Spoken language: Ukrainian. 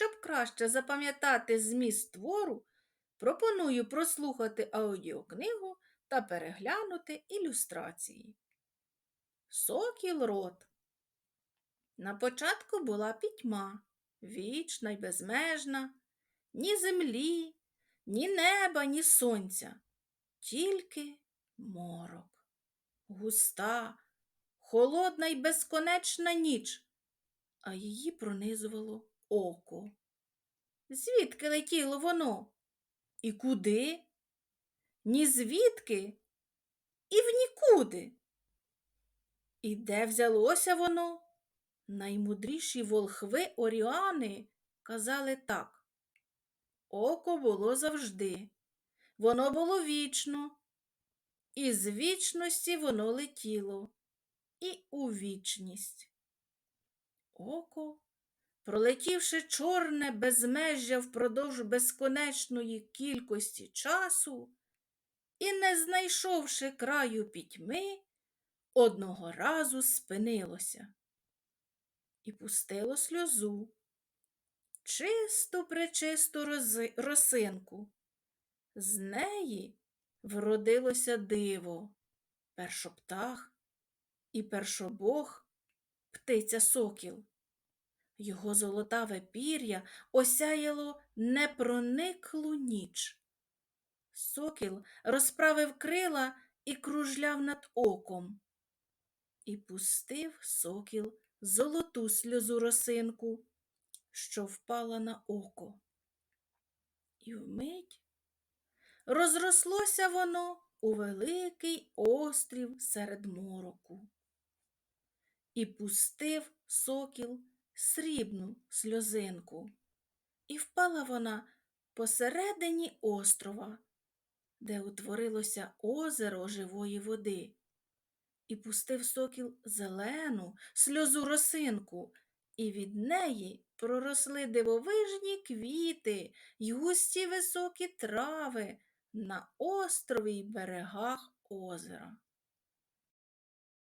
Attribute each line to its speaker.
Speaker 1: Щоб краще запам'ятати зміст твору, пропоную прослухати аудіокнигу та переглянути ілюстрації. Сокіл рот. На початку була пітьма, вічна й безмежна, ні землі, ні неба, ні сонця, тільки морок. Густа, холодна й безконечна ніч, а її пронизувало око. Звідки летіло воно? І куди? Ні звідки і в нікуди. І де взялося воно? Наймудріші волхви Оріани казали так. Око було завжди, воно було вічно, і з вічності воно летіло, і у вічність. Око, пролетівши чорне безмежжя впродовж безконечної кількості часу і не знайшовши краю пітьми, одного разу спинилося і пустило сльозу, чисту пречисту росинку. З неї вродилося диво, першоптах і першобог птиця сокіл. Його золотаве пір'я осяяло непрониклу ніч. Сокіл розправив крила і кружляв над оком. І пустив сокіл золоту сльозу росинку, що впала на око. І вмить розрослося воно у великий острів серед мороку. І пустив сокіл срібну сльозинку, і впала вона посередині острова, де утворилося озеро живої води і пустив сокіл зелену сльозу росинку, і від неї проросли дивовижні квіти й густі високі трави на острові й берегах озера.